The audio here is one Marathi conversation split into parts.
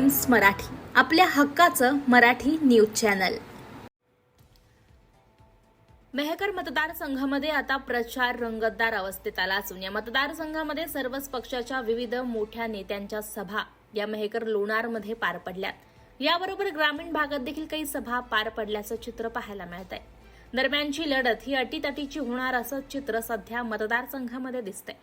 मराठी आपल्या हक्काचं मराठी न्यूज चॅनल. मेहकर मतदारसंघामध्ये आता प्रचार रंगतदार अवस्थेत आला असून या मतदारसंघामध्ये सर्वच पक्षाच्या विविध मोठ्या नेत्यांच्या सभा या मेहकर लोणारमध्ये पार पडल्यात. याबरोबर ग्रामीण भागात देखील काही सभा पार पडल्याचं चित्र पाहायला मिळत आहे दरम्यानची लढत ही अटीतटीची होणार असं चित्र सध्या मतदारसंघामध्ये दिसतंय.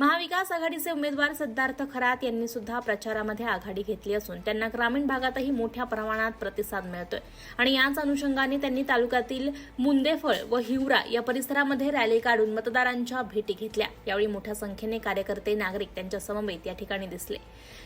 महाविकास आघाडीचे उमेदवार सिद्धार्थ खरात यांनी सुद्धा प्रचारामध्ये आघाडी घेतली असून त्यांना ग्रामीण भागातही मोठ्या प्रमाणात प्रतिसाद मिळतोय. आणि याच अनुषंगाने त्यांनी तालुक्यातील मुंदेफळ व हिवरा या परिसरामध्ये रॅली काढून मतदारांच्या भेटी घेतल्या. यावेळी मोठ्या संख्येने कार्यकर्ते नागरिक त्यांच्या समवेत या ठिकाणी दिसले.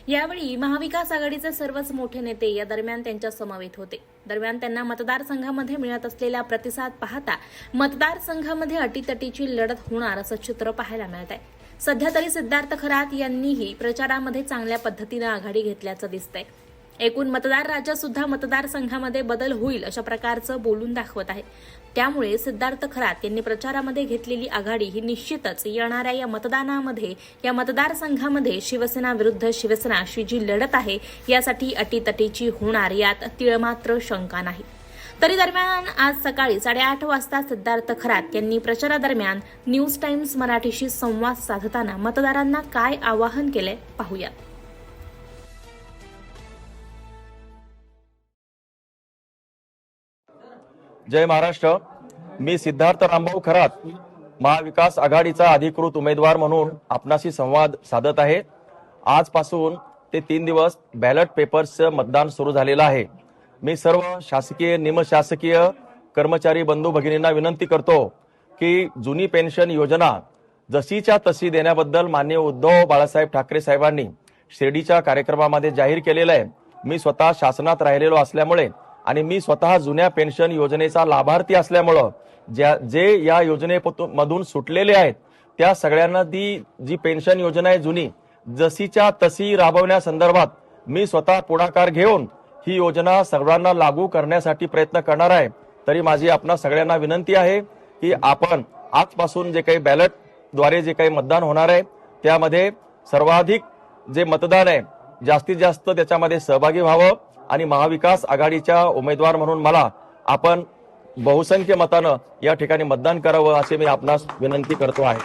यावेळी महाविकास आघाडीचे सर्वच मोठे नेते या दरम्यान त्यांच्या समवेत होते. दरम्यान त्यांना मतदारसंघामध्ये मिळत असलेला प्रतिसाद पाहता मतदारसंघामध्ये अटीतटीची लढत होणार असं चित्र पाहायला मिळत आहे. सध्या तरी सिद्धार्थ खरात यांनीही प्रचारामध्ये चांगल्या पद्धतीनं आघाडी घेतल्याचं दिसतंय. एकूण मतदार राज्यात सुद्धा मतदारसंघामध्ये बदल होईल अशा प्रकारचं बोलून दाखवत आहे. त्यामुळे सिद्धार्थ खरात यांनी प्रचारामध्ये घेतलेली आघाडी ही निश्चितच येणाऱ्या या मतदानामध्ये या मतदारसंघामध्ये शिवसेना विरुद्ध शिवसेना अशी जी लढत आहे यासाठी अटीतटीची होणार यात तिळमात्र शंका नाही. तरी दरम्यान आज सकाळी साडेआठ वाजता सिद्धार्थ खरात यांनी प्रचारादरम्यान न्यूज टाइम्स मराठीशी संवाद साधताना मतदारांना काय आवाहन केलंय पाहूयात. जय महाराष्ट्र. मी सिद्धार्थ रामभाऊ खरात महाविकास आघाडीचा अधिकृत उमेदवार म्हणून आपणाशी संवाद साधत आहे. आजपासून ते तीन दिवस बॅलट पेपर्सचं मतदान सुरू झालेलं आहे. मी सर्व शासकीय निमशासकीय कर्मचारी बंधू भगिनींना विनंती करतो की जुनी पेन्शन योजना जशीच्या तशी देण्याबद्दल माननीय उद्धव बाळासाहेब ठाकरे साहेबांनी शिर्डीच्या कार्यक्रमामध्ये जाहीर केलेलं आहे. मी स्वतः शासनात राहिलेलो असल्यामुळे आणि मी स्वतः जुन्या पेन्शन योजनेचा लाभार्थी असल्यामुळं ज्या जे या योजनेमधून सुटलेले आहेत त्या सगळ्यांना ती जी पेन्शन योजना आहे जुनी जशीच्या तशी राबवण्यासंदर्भात मी स्वतः पुढाकार घेऊन ही योजना सर्वांना लागू करण्यासाठी प्रयत्न करणार आहे. तरी माझी आपणा सगळ्यांना विनंती आहे की आपण आजपासून जे काही बॅलेटद्वारे जे काही मतदान होणार आहे त्यामध्ये सर्वाधिक जे मतदान आहे जास्तीत जास्त त्याच्यामध्ये सहभागी व्हावं. आणि महाविकास आघाडीच्या उमेदवार म्हणून मला आपण बहुसंख्य मतानं या ठिकाणी मतदान करावं असे मी आपणास विनंती करतो आहे.